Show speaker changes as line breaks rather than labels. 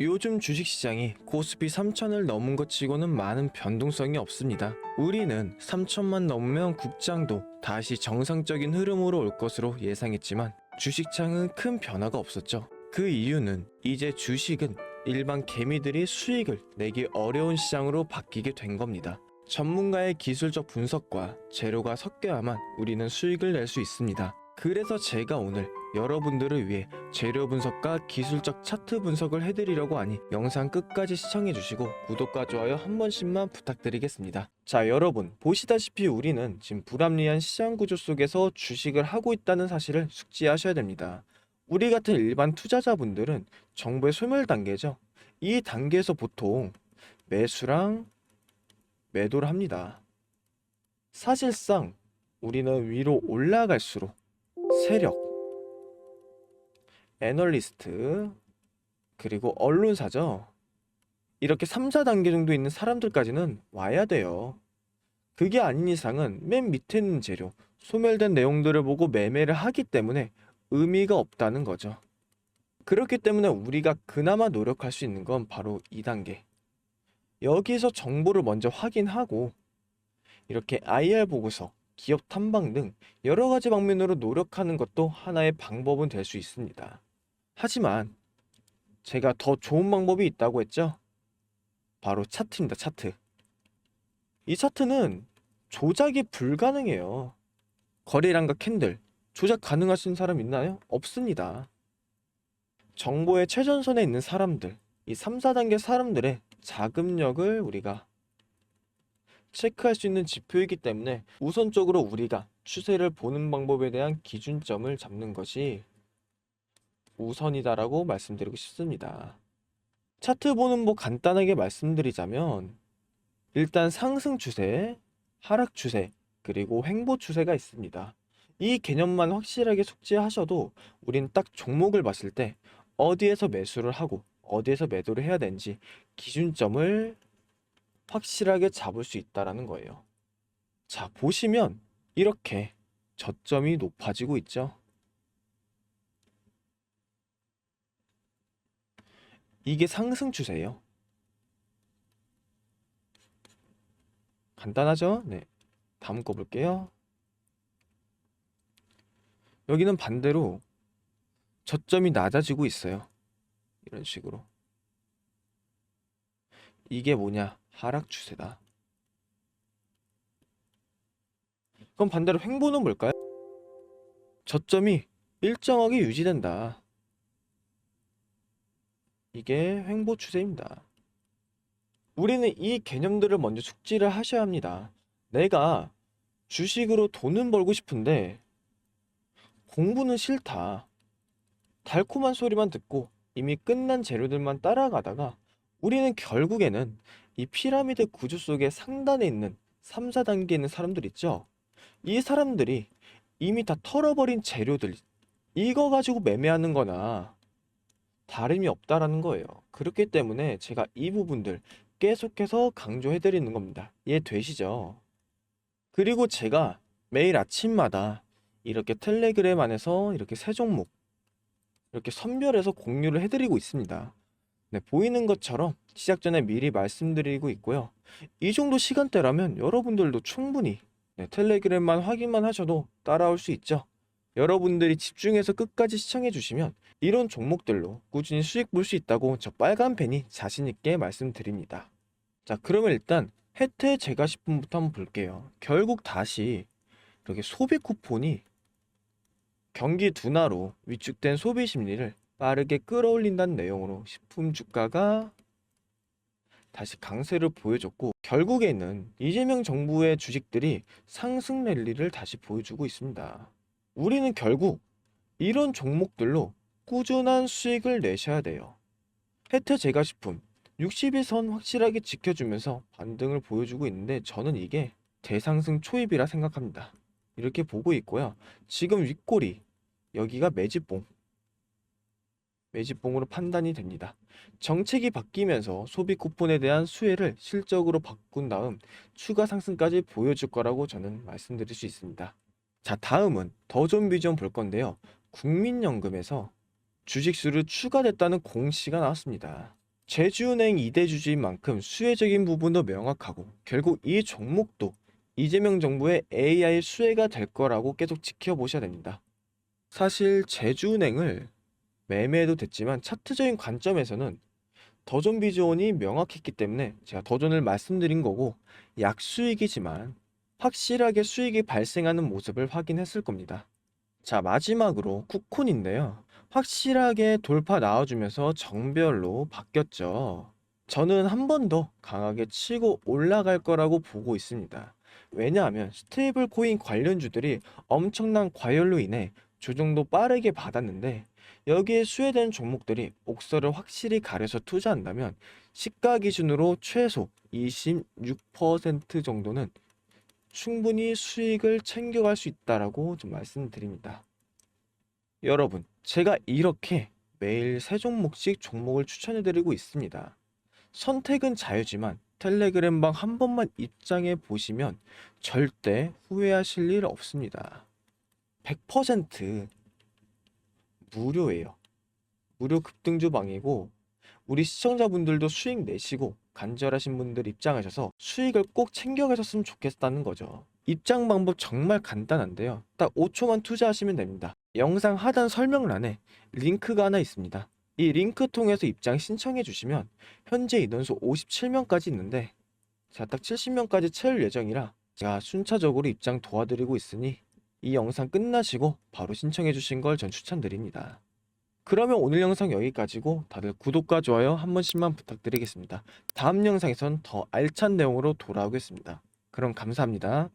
요즘 주식시장이 코스피 3천을 넘은 것 치고는 많은 변동성이 없습니다. 우리는 3천만 넘으면 국장도 다시 정상적인 흐름으로 올 것으로 예상했지만 주식창은 큰 변화가 없었죠. 그 이유는 이제 주식은 일반 개미들이 수익을 내기 어려운 시장으로 바뀌게 된 겁니다. 전문가의 기술적 분석과 재료가 섞여야만 우리는 수익을 낼 수 있습니다. 그래서 제가 오늘 여러분들을 위해 재료 분석과 기술적 차트 분석을 해드리려고 하니 영상 끝까지 시청해주시고 구독과 좋아요 한 번씩만 부탁드리겠습니다. 자 여러분 보시다시피 우리는 지금 불합리한 시장 구조 속에서 주식을 하고 있다는 사실을 숙지하셔야 됩니다. 우리 같은 일반 투자자분들은 정보의 소멸 단계죠. 이 단계에서 보통 매수랑 매도를 합니다. 사실상 우리는 위로 올라갈수록 세력, 애널리스트, 그리고 언론사죠. 이렇게 3, 4단계 정도 있는 사람들까지는 와야 돼요. 그게 아닌 이상은 맨 밑에 있는 재료, 소멸된 내용들을 보고 매매를 하기 때문에 의미가 없다는 거죠. 그렇기 때문에 우리가 그나마 노력할 수 있는 건 바로 2단계. 여기서 정보를 먼저 확인하고 이렇게 IR 보고서, 기업 탐방 등 여러 가지 방면으로 노력하는 것도 하나의 방법은 될 수 있습니다. 하지만 제가 더 좋은 방법이 있다고 했죠? 바로 차트입니다, 차트. 이 차트는 조작이 불가능해요. 거래량과 캔들, 조작 가능하신 사람 있나요? 없습니다. 정보의 최전선에 있는 사람들, 이 3, 4단계 사람들의 자금력을 우리가 체크할 수 있는 지표이기 때문에 우선적으로 우리가 추세를 보는 방법에 대한 기준점을 잡는 것이 우선이다라고 말씀드리고 싶습니다. 차트 보는 법 간단하게 말씀드리자면 일단 상승 추세, 하락 추세, 그리고 횡보 추세가 있습니다. 이 개념만 확실하게 숙지하셔도 우린 딱 종목을 봤을 때 어디에서 매수를 하고 어디에서 매도를 해야 되는지 기준점을 확실하게 잡을 수 있다라는 거예요. 자, 보시면 이렇게 저점이 높아지고 있죠. 이게 상승 추세예요. 간단하죠? 네. 다음 거 볼게요. 여기는 반대로 저점이 낮아지고 있어요. 이런 식으로. 이게 뭐냐? 하락 추세다. 그럼 반대로 횡보는 뭘까요? 저점이 일정하게 유지된다. 이게 횡보 추세입니다. 우리는 이 개념들을 먼저 숙지를 하셔야 합니다. 내가 주식으로 돈은 벌고 싶은데 공부는 싫다. 달콤한 소리만 듣고 이미 끝난 재료들만 따라가다가 우리는 결국에는 이 피라미드 구조 속의 상단에 있는 3, 4단계에 있는 사람들 있죠? 이 사람들이 이미 다 털어버린 재료들, 이거 가지고 매매하는 거나 다름이 없다라는 거예요. 그렇기 때문에 제가 이 부분들 계속해서 강조해드리는 겁니다. 이해 되시죠? 그리고 제가 매일 아침마다 이렇게 텔레그램 안에서 이렇게 세 종목 이렇게 선별해서 공유를 해드리고 있습니다. 네, 보이는 것처럼 시작 전에 미리 말씀드리고 있고요. 이 정도 시간대라면 여러분들도 충분히 네, 텔레그램만 확인만 하셔도 따라올 수 있죠. 여러분들이 집중해서 끝까지 시청해 주시면 이런 종목들로 꾸준히 수익 볼 수 있다고 저 빨간 펜이 자신 있게 말씀드립니다. 자, 그러면 일단 혜태 제가식품부터 한번 볼게요. 결국 다시 이렇게 소비 쿠폰이 경기 둔화로 위축된 소비 심리를 빠르게 끌어올린다는 내용으로 식품 주가가 다시 강세를 보여줬고 결국에는 이재명 정부의 주식들이 상승 랠리를 다시 보여주고 있습니다. 우리는 결국 이런 종목들로 꾸준한 수익을 내셔야 돼요. 혜태 제가식품 60일선 확실하게 지켜주면서 반등을 보여주고 있는데 저는 이게 대상승 초입이라 생각합니다. 이렇게 보고 있고요. 지금 윗골이 여기가 매집봉 매집봉으로 판단이 됩니다. 정책이 바뀌면서 소비 쿠폰에 대한 수혜를 실적으로 바꾼 다음 추가 상승까지 보여줄 거라고 저는 말씀드릴 수 있습니다. 자, 다음은 더존 비전 볼 건데요. 국민연금에서 주식수를 추가됐다는 공시가 나왔습니다. 제주은행 이대주주인 만큼 수혜적인 부분도 명확하고 결국 이 종목도 이재명 정부의 AI 수혜가 될 거라고 계속 지켜보셔야 됩니다. 사실 제주은행을 매매해도 됐지만 차트적인 관점에서는 더존 비전이 명확했기 때문에 제가 더존을 말씀드린 거고 약수익이지만 확실하게 수익이 발생하는 모습을 확인했을 겁니다. 자, 마지막으로 쿠콘인데요. 확실하게 돌파 나와주면서 정별로 바뀌었죠. 저는 한 번 더 강하게 치고 올라갈 거라고 보고 있습니다. 왜냐하면 스테이블 코인 관련주들이 엄청난 과열로 인해 조정도 빠르게 받았는데 여기에 수혜된 종목들이 옥서를 확실히 가려서 투자한다면 시가 기준으로 최소 26% 정도는 충분히 수익을 챙겨갈 수 있다라고 좀 말씀드립니다. 여러분, 제가 이렇게 매일 세 종목씩 종목을 추천해드리고 있습니다. 선택은 자유지만 텔레그램 방 한 번만 입장해 보시면 절대 후회하실 일 없습니다. 100% 무료예요. 무료 급등주 방이고 우리 시청자분들도 수익 내시고 간절하신 분들 입장하셔서 수익을 꼭 챙겨가셨으면 좋겠다는 거죠. 입장 방법 정말 간단한데요. 딱 5초만 투자하시면 됩니다. 영상 하단 설명란에 링크가 하나 있습니다. 이 링크 통해서 입장 신청해 주시면 현재 인원수 57명까지 있는데 제가 딱 70명까지 채울 예정이라 제가 순차적으로 입장 도와드리고 있으니 이 영상 끝나시고 바로 신청해 주신 걸 전 추천드립니다. 그러면 오늘 영상 여기까지고 다들 구독과 좋아요 한 번씩만 부탁드리겠습니다. 다음 영상에선 더 알찬 내용으로 돌아오겠습니다. 그럼 감사합니다.